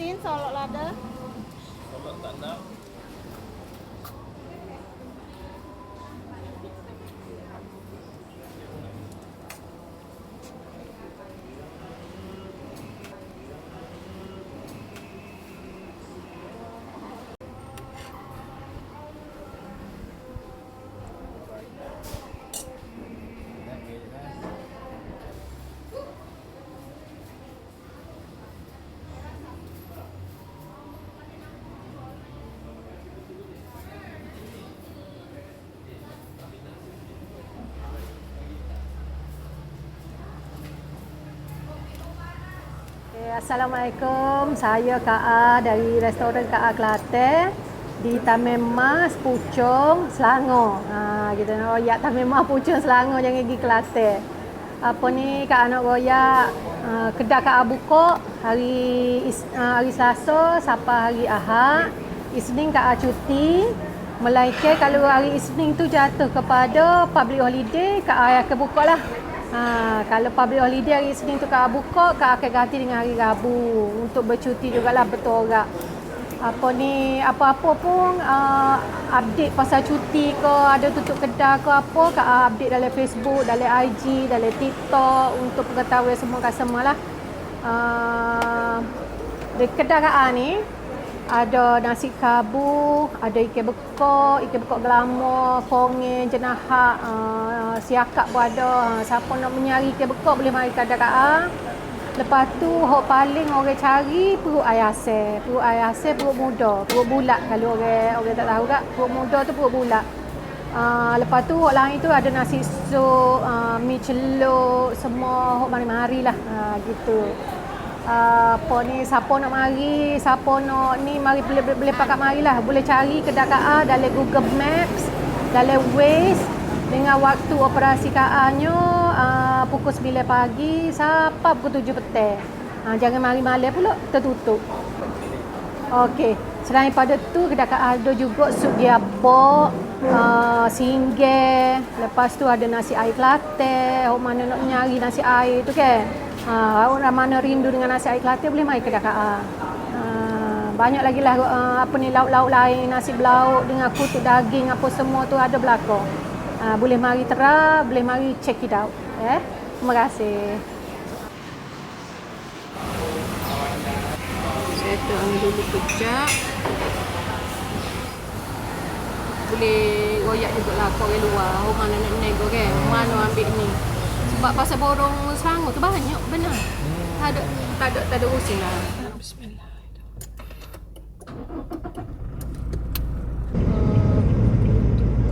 Masin, solok lada. Kalau tak nak Assalamualaikum. Saya Kak A dari restoran Kak A Kelantan di Taman Mas Puchong, Selangor. Ha kita nak royak Taman Mas Puchong Selangor jangan pergi Kelantan. Apa ni Kak A nak royak uh, kedai Kak A buka hari uh, hari Selasa sampai hari Ahad. Isnin Kak A cuti. Melainkan kalau hari Isnin tu jatuh kepada public holiday, Kak A akan buka lah. Ha, kalau public holiday hari Isnin tu Kak buka, Kak akan ganti dengan hari Rabu untuk bercuti jugalah betul orang. Apa ni, apa-apa pun uh, update pasal cuti ke, ada tutup kedai ke apa, Kak A update dalam Facebook, dalam IG, dalam TikTok untuk pengetahuan semua customer lah. Uh, di kedai Kak A ni, ada nasi kabu, ada ikan bekok, ikan bekok gelama, kongen, jenahat, uh, siakak pun ada. Uh, siapa nak menyari ikan bekok boleh mari kedai Kak A. Lepas tu hok paling orang cari perut ayam asam. Perut ayam asam perut muda, perut bulat kalau orang orang tak tahu tak. Perut muda tu perut bulat. Uh, lepas tu hok lain tu ada nasi sup, uh, mi celup, semua hok mari-mari lah. Uh, gitu. Uh, apa ni siapa nak mari siapa nak ni mari boleh boleh, boleh pakat marilah boleh cari kedai KA dalam Google Maps dalam Waze dengan waktu operasi KA-nya uh, pukul 9 pagi sampai pukul 7 petang. Uh, jangan mari malam pula tertutup. Okey, selain pada tu kedai KA ada juga sup diabok, uh, singgah, lepas tu ada nasi air Kelantan, orang mana nak nyari nasi air tu kan. Ha, orang mana rindu dengan nasi air Kelantan boleh mari kedai KA. Ha, banyak lagi lah uh, apa ni lauk-lauk lain, nasi belauk dengan kutuk daging apa semua tu ada belakang. Ha, boleh mari tera, boleh mari check it out. Eh? Terima kasih. Saya tengok dulu kejap. Boleh royak juga lah kau luar. Orang mana nak nego kan? Mana ambil ni? Sebab pasal borong Selangor tu banyak benar. Tak ada tak ada tak ada usin lah. Bismillah.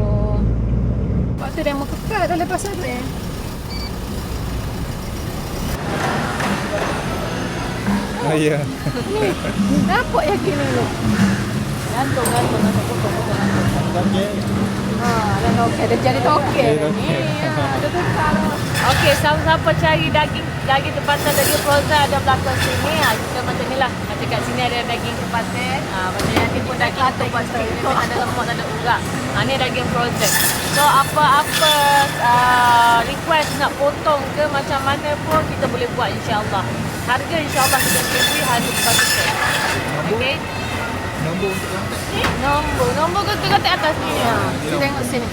Oh. Pak tu dia mau kekal dah lepas eh. Oh ya. Ni nampak yakin dulu. Gantung gantung gantung potong potong gantung. Ha, dah okey dah jadi okey dah ni. Ha, dah tukar lah. Okey, siapa-siapa cari daging daging tempatan daging frozen ada belakang sini. Ha, kita macam ni lah. Macam kat sini ada daging tempatan. Ha, macam yang ni pun daging tempat itu ada lemak ada urat. Ha, ni daging frozen. So apa-apa uh, request nak potong ke macam mana pun kita boleh buat insya-Allah. Harga insya-Allah kita beri harga sepatutnya. Okey. Nombor untuk kontak. Nombor, nombor kata kata atas ni. Ha, tengok sini.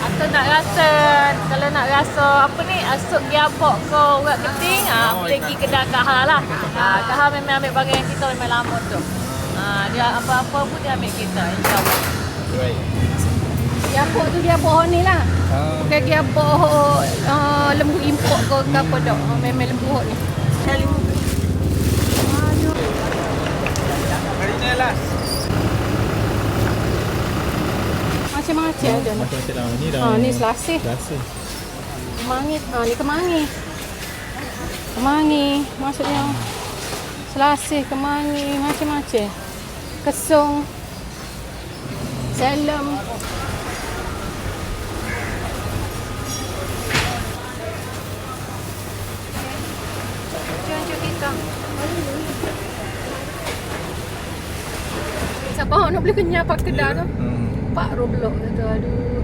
Atau nak rasa kalau nak rasa apa ni asuk diabok ke urat keting ah boleh pergi kedai Kaha lah. Ah Kaha memang ambil barang yang kita memang lama tu. Ah dia apa-apa pun dia ambil kita insya-Allah. Baik. Diabok tu diabok ni lah. Ah, Bukan diabok uh, lembu import ke ke apa. Uh, memang lembu ni. Kali last. macam-macam ada ni. Macam-macam dah. Ni dah. Ah ni selasih. Rasa. Kemangi. Ah ni kemangi. Kemangi maksudnya selasih, kemangi, macam-macam. Kesung. Salam. Siapa nak beli kenyap pak kedai tu? Hmm. Pak Roblok kata aduh